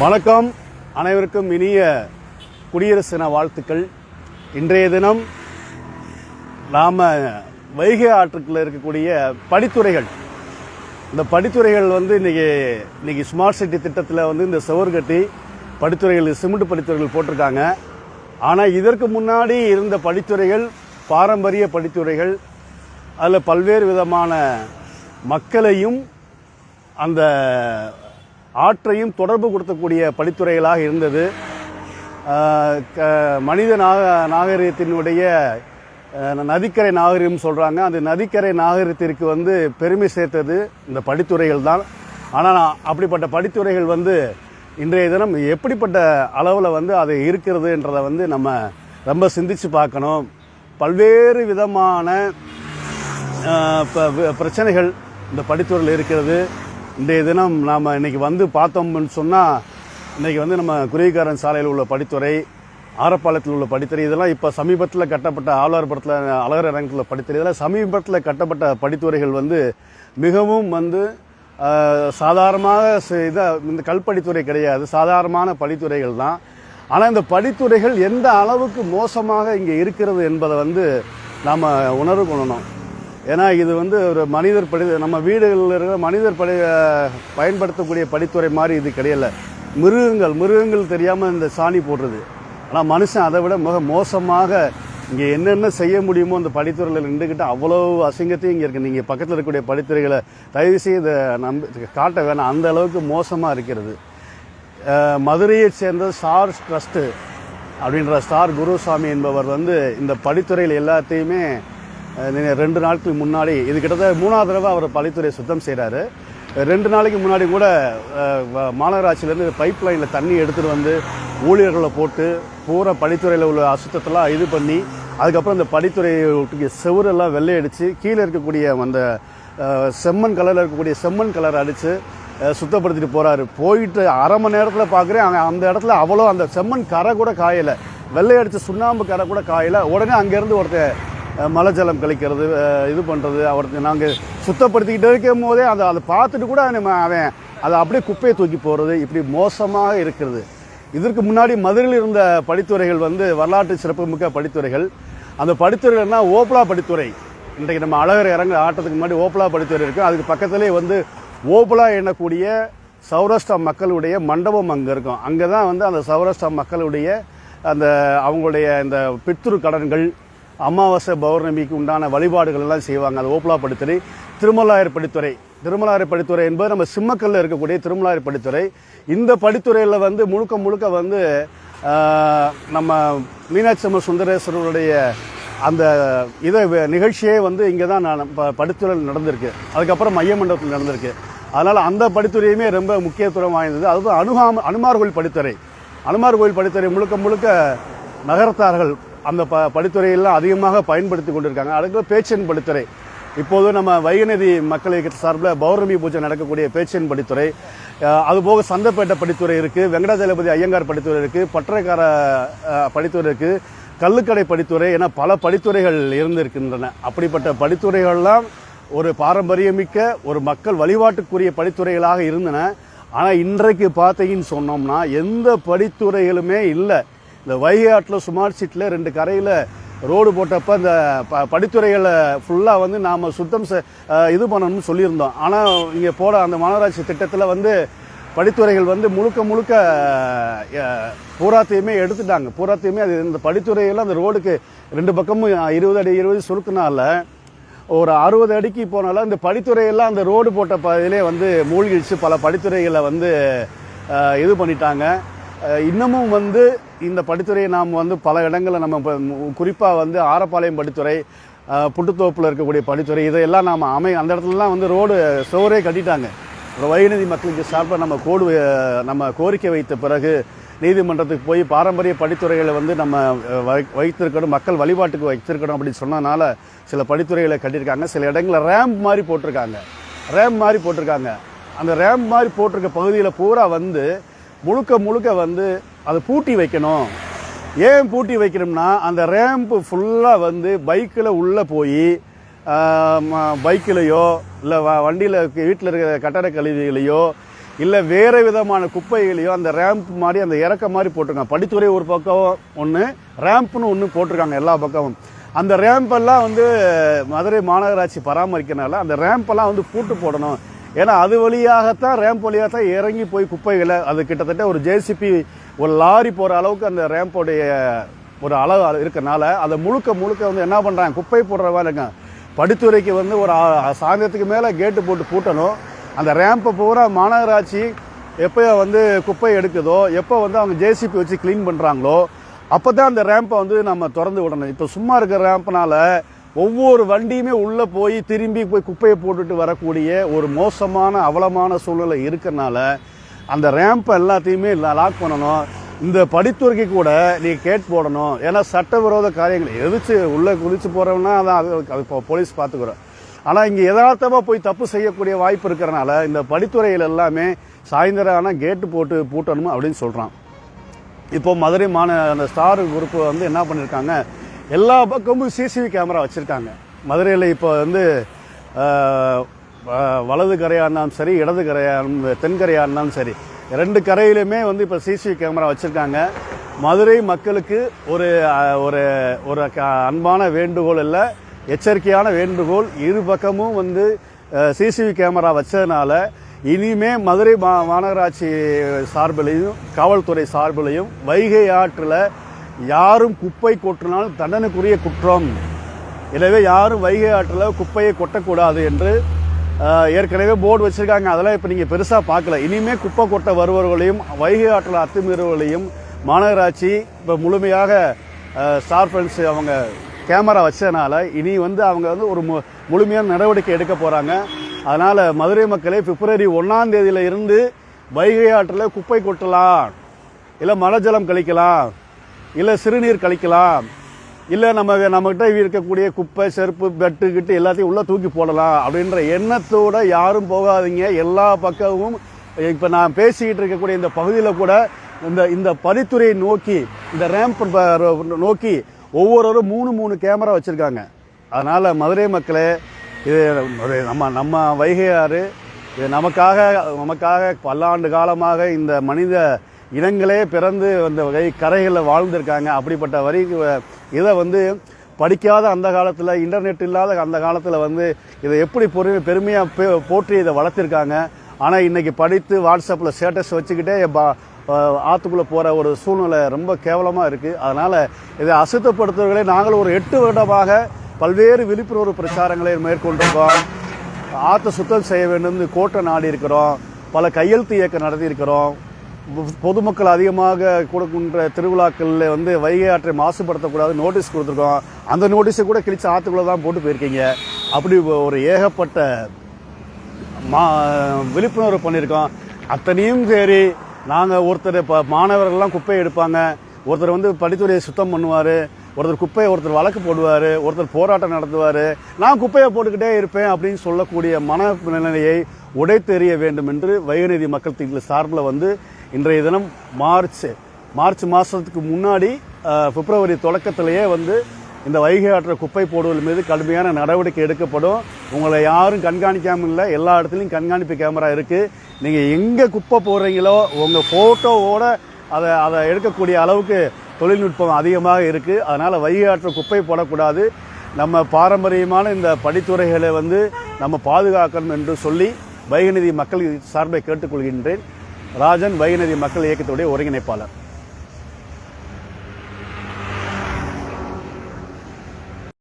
வணக்கம். அனைவருக்கும் இனிய குடியரசு தின வாழ்த்துக்கள். இன்றைய தினம் நாம் வைகை ஆற்றுக்குள்ள இருக்கக்கூடிய படித்துறைகள். இந்த படித்துறைகள் வந்து இன்றைக்கி இன்றைக்கி ஸ்மார்ட் சிட்டி திட்டத்தில் வந்து இந்த சுவர் கட்டி படித்துறைகள் சிமெண்ட் படித்துறைகள் போட்டிருக்காங்க. ஆனால் இதற்கு முன்னாடி இருந்த படித்துறைகள் பாரம்பரிய படித்துறைகள் அதில் பல்வேறு விதமான மக்களையும் அந்த ஆற்றையும் தொடர்பு கொடுத்தக்கூடிய படித்துறைகளாக இருந்தது. க- மனித நாக நாகரிகத்தினுடைய நதிக்கரை நாகரிகம் சொல்கிறாங்க அந்த நதிக்கரை நாகரிகத்திற்கு வந்து பெருமை சேர்த்தது இந்த படித்துறைகள் தான். ஆனால் அப்படிப்பட்ட படித்துறைகள் வந்து இன்றைய தினம் எப்படிப்பட்ட அளவில் வந்து அது இருக்கிறதுன்றதை வந்து நம்ம ரொம்ப சிந்திச்சு பார்க்கணும். பல்வேறு விதமான ப- பிரச்சனைகள் இந்த படித்துறையில் இருக்கிறது. இன்றைய தினம் நாம் இன்றைக்கி வந்து பார்த்தோம்னு சொன்னால் இன்றைக்கி வந்து நம்ம குருவிக்காரன் சாலையில் உள்ள படித்துறை ஆரப்பாளையத்தில் உள்ள படித்துறை இதெல்லாம் இப்போ சமீபத்தில் கட்டப்பட்ட ஆழ்வார்புரத்தில் அழகர் அரங்கத்தில் படித்துறை இதெல்லாம் சமீபத்தில் கட்டப்பட்ட படித்துறைகள் வந்து மிகவும் வந்து சாதாரணமாக செ- இந்த கல்படித்துறை கிடையாது சாதாரணமான படித்துறைகள் தான். ஆனால் இந்த படித்துறைகள் எந்த அளவுக்கு மோசமாக இங்கே இருக்கிறது என்பதை வந்து நாம் உணர்வு கொள்ளணும். ஏன்னா இது வந்து ஒரு மனிதர் படி நம்ம வீடுகளில் இருக்கிற மனிதர் படி பயன்படுத்தக்கூடிய படித்துறை மாதிரி இது கிடையல. மிருகங்கள் மிருகங்கள் தெரியாமல் இந்த சாணி போடுறது. ஆனால் மனுஷன் அதை விட மிக மோசமாக இங்கே என்னென்ன செய்ய முடியுமோ அந்த படித்துறையில் நின்றுக்கிட்டு அவ்வளோ அசிங்கத்தையும் இங்கே இருக்குது நீங்கள் பக்கத்தில் இருக்கக்கூடிய படித்துறைகளை தயவு செய்து நம்பி காட்ட வேணாம். அந்த அளவுக்கு மோசமாக இருக்கிறது. மதுரையை சேர்ந்த ஸ்டார் ட்ரஸ்ட்டு அப்படின்ற ஸ்டார் குருசாமி என்பவர் வந்து இந்த படித்துறையில் எல்லாத்தையுமே ரெண்டு நாட்களுக்கு முன்னாடி இது கிட்டத்தட்ட மூணாவது தடவை அவர் படித்துறையை சுத்தம் செய்கிறாரு ரெண்டு நாளைக்கு முன்னாடி கூட மாநகராட்சியிலேருந்து பைப் லைனில் தண்ணி எடுத்துகிட்டு வந்து ஊழியர்களை போட்டு பூரா படித்துறையில் உள்ள அசுத்தத்தெல்லாம் இது பண்ணி அதுக்கப்புறம் இந்த படித்துறையை செவரெல்லாம் வெள்ளையடித்து கீழே இருக்கக்கூடிய அந்த செம்மண் கலரில் இருக்கக்கூடிய செம்மண் கலர் அடித்து சுத்தப்படுத்திட்டு போகிறாரு போயிட்டு அரை மணி நேரத்தில் பார்க்குறேன் அங்கே அந்த இடத்துல அவ்வளோ அந்த செம்மண் கரை கூட காயலை. வெள்ளை அடிச்ச சுண்ணாம்பு கரை கூட காயலை. உடனே அங்கேருந்து ஒருத்தர் மலை ஜலம் கழிக்கிறது இது பண்ணுறது அவர் நாங்கள் சுத்தப்படுத்திக்கிட்டு இருக்கும் போதே அதை அதை பார்த்துட்டு கூட நம்ம அவன் அதை அப்படியே குப்பையை தூக்கி போகிறது இப்படி மோசமாக இருக்கிறது. இதற்கு முன்னாடி மதுரையில் இருந்த படித்துறைகள் வந்து வரலாற்று சிறப்புமிக்க படித்துறைகள். அந்த படித்துறைகள்னா ஓப்லா படித்துறை. இன்றைக்கு நம்ம அழகர் இறங்க ஆட்டத்துக்கு முன்னாடி ஓப்லா படித்துறை இருக்குது அதுக்கு பக்கத்துலேயே வந்து ஓபலா எண்ணக்கூடிய சௌராஷ்டிரா மக்களுடைய மண்டபம் அங்கே இருக்கும். அங்கே தான் வந்து அந்த சௌராஷ்டிரா மக்களுடைய அந்த அவங்களுடைய இந்த பித்ரு கடன்கள் அமாவாசை பௌர்ணமிக்கு உண்டான வழிபாடுகள் எல்லாம் செய்வாங்க. அது ஓபலா படித்துறை திருமலாயர் படித்துறை. திருமலாயர் படித்துறை என்பது நம்ம சிம்மக்கல்லில் இருக்கக்கூடிய திருமலாயர் படித்துறை. இந்த படித்துறையில் வந்து முழுக்க முழுக்க வந்து நம்ம மீனாட்சி அம்மன் சுந்தரேஸ்வரருடைய அந்த இதை நிகழ்ச்சியே வந்து இங்கே தான் நான் ப- படித்துறையில் நடந்திருக்கு. அதுக்கப்புறம் மைய மண்டபத்தில் நடந்திருக்கு. அதனால் அந்த படித்துறையுமே ரொம்ப முக்கியத்துவம் வாய்ந்தது. அதுவும் அனுகாம அனுமார் கோயில் படித்துறை. அனுமார் கோயில் படித்துறை முழுக்க முழுக்க நகரத்தார்கள் அந்த ப படித்துறையெல்லாம் அதிகமாக பயன்படுத்தி கொண்டிருக்காங்க. அதுக்கு பேச்சன் படித்துறை. இப்போது நம்ம வைகநதி மக்கள் இயக்கத்து சார்பில் பௌர்ணமி பூஜை நடக்கக்கூடிய பேச்சின் படித்துறை. அதுபோக சந்தப்பேட்டை படித்துறை இருக்குது வெங்கடாஜலபதி ஐயங்கார் படித்துறை இருக்குது பட்டறைக்கார படித்துறை இருக்குது கள்ளுக்கடை படித்துறை என பல படித்துறைகள் இருந்திருக்கின்றன. அப்படிப்பட்ட படித்துறைகள்லாம் ஒரு பாரம்பரியமிக்க ஒரு மக்கள் வழிபாட்டுக்குரிய படித்துறைகளாக இருந்தன. ஆனால் இன்றைக்கு பார்த்தீங்கன்னு சொன்னோம்னா எந்த படித்துறைகளுமே இல்லை. இந்த வைகை ஆற்றில் ஸ்மார்ட் சிட்டியில் ரெண்டு கரையில் ரோடு போட்டப்ப இந்த ப படித்துறைகளை ஃபுல்லாக வந்து நாம் சுத்தம் செ- இது பண்ணணும்னு சொல்லியிருந்தோம். ஆனால் இங்கே போட அந்த மாநகராட்சி திட்டத்தில் வந்து படித்துறைகள் வந்து முழுக்க முழுக்க பூராத்தையுமே எடுத்துட்டாங்க. பூராத்தையுமே அது இந்த படித்துறையெல்லாம் அந்த ரோடுக்கு ரெண்டு பக்கமும் இருபது அடி இருபது சுருக்குனால ஒரு அறுபது அடிக்கு போனாலும் இந்த படித்துறையெல்லாம் அந்த ரோடு போட்ட பகுதியிலே வந்து மூழ்கிடுச்சு. பல படித்துறைகளை வந்து இது பண்ணிட்டாங்க. இன்னமும் வந்து இந்த படித்துறையை நாம் வந்து பல இடங்களில் நம்ம குறிப்பாக வந்து ஆரப்பாளையம் படித்துறை புட்டுத்தோப்பில் இருக்கக்கூடிய படித்துறை இதையெல்லாம் நாம் அமை அந்த இடத்துலலாம் வந்து ரோடு சோரே கட்டிட்டாங்க. ஒரு வைநதி மக்களுக்கு சார்பாக நம்ம கோடு நம்ம கோரிக்கை வைத்த பிறகு நீதிமன்றத்துக்கு போய் பாரம்பரிய படித்துறைகளை வந்து நம்ம வைத்திருக்கணும் மக்கள் வழிபாட்டுக்கு வைத்திருக்கணும் அப்படின்னு சொன்னனால சில படித்துறைகளை கட்டியிருக்காங்க. சில இடங்களில் ரேம்ப் மாதிரி போட்டிருக்காங்க. ரேம்ப் மாதிரி போட்டிருக்காங்க. அந்த ரேம்ப் மாதிரி போட்டிருக்க பகுதியில் பூரா வந்து முழுக்க முழுக்க வந்து அதை பூட்டி வைக்கணும். ஏன் பூட்டி வைக்கணும்னா அந்த ரேம்ப் ஃபுல்லாக வந்து பைக்கில் உள்ளே போய் பைக்கிலையோ இல்லை வ வண்டியில் வீட்டில் இருக்கிற கட்டட கழிவுகளையோ இல்லை வேறு விதமான குப்பைகளையோ அந்த ரேம்ப் மாதிரி அந்த இறக்க மாதிரி போட்டிருக்காங்க. படித்துறை ஒரு பக்கம் ஒன்று ரேம்ப்னு ஒன்று போட்டிருக்காங்க எல்லா பக்கமும். அந்த ரேம்பெல்லாம் வந்து மதுரை மாநகராட்சி பராமரிக்கிறனால அந்த ரேம்பெல்லாம் வந்து பூட்டு போடணும். ஏன்னா அது வழியாகத்தான் ரேம்ப் வழியாக தான் இறங்கி போய் குப்பைகளை அது கிட்டத்தட்ட ஒரு ஜேசிபி ஒரு லாரி போகிற அளவுக்கு அந்த ரேம்போடைய ஒரு அளவு இருக்கனால அதை முழுக்க முழுக்க வந்து என்ன பண்ணுறாங்க குப்பை போடுற வேலைங்க. படித்துறைக்கு வந்து ஒரு சாயந்தரத்துக்கு மேலே கேட்டு போட்டு பூட்டணும். அந்த ரேம்பை பூரா மாநகராட்சி எப்போ வந்து குப்பை எடுக்குதோ எப்போ வந்து அவங்க ஜேசிபி வச்சு க்ளீன் பண்ணுறாங்களோ அப்போ தான் அந்த ரேம்பை வந்து நம்ம திறந்து விடணும். இப்போ சும்மா இருக்கிற ரேம்ப்னால ஒவ்வொரு வண்டியுமே உள்ளே போய் திரும்பி போய் குப்பையை போட்டுட்டு வரக்கூடிய ஒரு மோசமான அவலமான சூழ்நிலை இருக்கிறனால அந்த ரேம்பை எல்லாத்தையுமே லாக் பண்ணணும். இந்த படித்துறைக்கு கூட நீ கேட் போடணும். ஏன்னா சட்டவிரோத காரியங்கள். எதிர்த்து உள்ளே குதித்து போகிறவனா அதான் அது இப்போ போலீஸ் பார்த்துக்கிறோம் ஆனால் இங்கே யதார்த்தமாக போய் தப்பு செய்யக்கூடிய வாய்ப்பு இருக்கிறனால இந்த படித்துறையில் எல்லாமே சாயந்தரம் ஆனால் கேட்டு போட்டு பூட்டணும் அப்படின்னு சொல்கிறான் இப்போ மதுரை மாநில அந்த ஸ்டார் குரூப் வந்து என்ன பண்ணியிருக்காங்க எல்லா பக்கமும் சிசிவி கேமரா வச்சுருக்காங்க. மதுரையில் இப்போ வந்து வலது கரையாக இருந்தாலும் சரி இடது கரையாக தென்கரையாக இருந்தாலும் சரி ரெண்டு கரையிலுமே வந்து இப்போ சிசிவி கேமரா வச்சுருக்காங்க. மதுரை மக்களுக்கு ஒரு ஒரு ஒரு க- அன்பான வேண்டுகோள் இல்லை எச்சரிக்கையான வேண்டுகோள். இரு பக்கமும் வந்து சிசிவி கேமரா வச்சதுனால இனிமே மதுரை மா மாநகராட்சி சார்பிலையும் காவல்துறை சார்பிலையும் வைகை ஆற்றில் யாரும் குப்பை கொட்டினால் தண்டனைக்குரிய குற்றம். எனவே யாரும் வைகை ஆற்றில் குப்பையை கொட்டக்கூடாது என்று ஏற்கனவே போர்டு வச்சுருக்காங்க. அதெல்லாம் இப்போ நீங்கள் பெருசாக பார்க்கல. இனிமேல் குப்பை கொட்ட வருபவர்களையும் வைகை ஆற்றில் அத்துமீறுவர்களையும் மாநகராட்சி இப்போ முழுமையாக ஸ்டார் ஃப்ரெண்ட்ஸ் அவங்க கேமரா வச்சதுனால இனி வந்து அவங்க வந்து ஒரு மு முழுமையான நடவடிக்கை எடுக்க போகிறாங்க அதனால் மதுரை மக்களே பிப்ரவரி ஒன்றாம் தேதியில இருந்து வைகை ஆற்றில் குப்பை கொட்டலாம். இல்லை மலஜலம் கழிக்கலாம். இல்லை சிறுநீர் கழிக்கலாம். இல்லை நம்ம நம்மகிட்ட இருக்கக்கூடிய குப்பை செருப்பு பெட்டு கிட்டு எல்லாத்தையும் உள்ளே தூக்கி போடலாம் அப்படின்ற எண்ணத்தோட யாரும் போகாதீங்க. எல்லா பக்கமும் இப்போ நான் பேசிக்கிட்டு இருக்கக்கூடிய இந்த பகுதியில் கூட இந்த இந்த பரித்துறையை நோக்கி இந்த ரேம்ப் நோக்கி ஒவ்வொருவரும் மூணு மூணு கேமரா வச்சுருக்காங்க. அதனால் மதுரை மக்களே இது நம்ம நம்ம வைகை ஆறு இது நமக்காக நமக்காக பல்லாண்டு காலமாக இந்த மனித இனங்களே பிறந்து அந்த வகை கரைகளில் வாழ்ந்திருக்காங்க. அப்படிப்பட்ட வரி இதை வந்து படிக்காத அந்த காலத்தில் இன்டர்நெட் இல்லாத அந்த காலத்தில் வந்து இதை எப்படி பொறுமை பெருமையாக போற்றி இதை வளர்த்துருக்காங்க. ஆனால் இன்றைக்கி படித்து வாட்ஸ்அப்பில் ஸ்டேட்டஸ் வச்சுக்கிட்டே பா- ஆற்றுக்குள்ளே போகிற ஒரு சூழ்நிலை ரொம்ப கேவலமாக இருக்குது அதனால் இதை அசுத்தப்படுத்துவர்களை நாங்கள் ஒரு எட்டு வருடமாக பல்வேறு விழிப்புணர்வு பிரச்சாரங்களை மேற்கொண்டிருக்கோம். ஆற்றை சுத்தம் செய்ய வேண்டும் கோட்டை நாடி இருக்கிறோம் பல கையெழுத்து இயக்கம் நடத்தியிருக்கிறோம். பொதுமக்கள் அதிகமாக கொடுக்கின்ற திருவிழாக்களில் வந்து வைகை ஆற்றை மாசுபடுத்தக்கூடாது நோட்டீஸ் கொடுத்துருக்கோம். அந்த நோட்டீஸை கூட கிழிச்சு ஆற்றுக்குள்ளே தான் போட்டு போயிருக்கீங்க. அப்படி ஒரு ஏகப்பட்ட மா விழிப்புணர்வு பண்ணியிருக்கோம் அத்தனையும் சரி நாங்கள் ஒருத்தர் இப்போ மாணவர்கள்லாம் குப்பை எடுப்பாங்க. ஒருத்தர் வந்து படித்துறையை சுத்தம் பண்ணுவார். ஒருத்தர் குப்பையை ஒருத்தர் வழக்கு போடுவார். ஒருத்தர் போராட்டம் நடத்துவார். நான் குப்பையை போட்டுக்கிட்டே இருப்பேன் அப்படின்னு சொல்லக்கூடிய மன நிலையை உடைத்தெறிய வேண்டும் என்று வைகநீதி மக்கள் திங்கள் சார்பில் வந்து இன்றைய தினம் மார்ச் மார்ச் மாதத்துக்கு முன்னாடி பிப்ரவரி தொடக்கத்திலேயே வந்து இந்த வைகை ஆற்ற குப்பை போடுவதன் மீது கடுமையான நடவடிக்கை எடுக்கப்படும். உங்களை யாரும் கண்காணிக்காமல் இல்லை எல்லா இடத்துலையும் கண்காணிப்பு கேமரா இருக்குது நீங்கள் எங்கே குப்பை போடுறீங்களோ உங்கள் ஃபோட்டோவோட அதை அதை எடுக்கக்கூடிய அளவுக்கு தொழில்நுட்பம் அதிகமாக இருக்குது அதனால் வைகை ஆற்ற குப்பை போடக்கூடாது. நம்ம பாரம்பரியமான இந்த படித்துறைகளை வந்து நம்ம பாதுகாக்கணும் என்று சொல்லி வைகநிதி மக்கள் சார்பை கேட்டுக்கொள்கின்றேன். ராஜன் வைகநதி மக்கள் இயக்கத்துடைய ஒருங்கிணைப்பாளர்.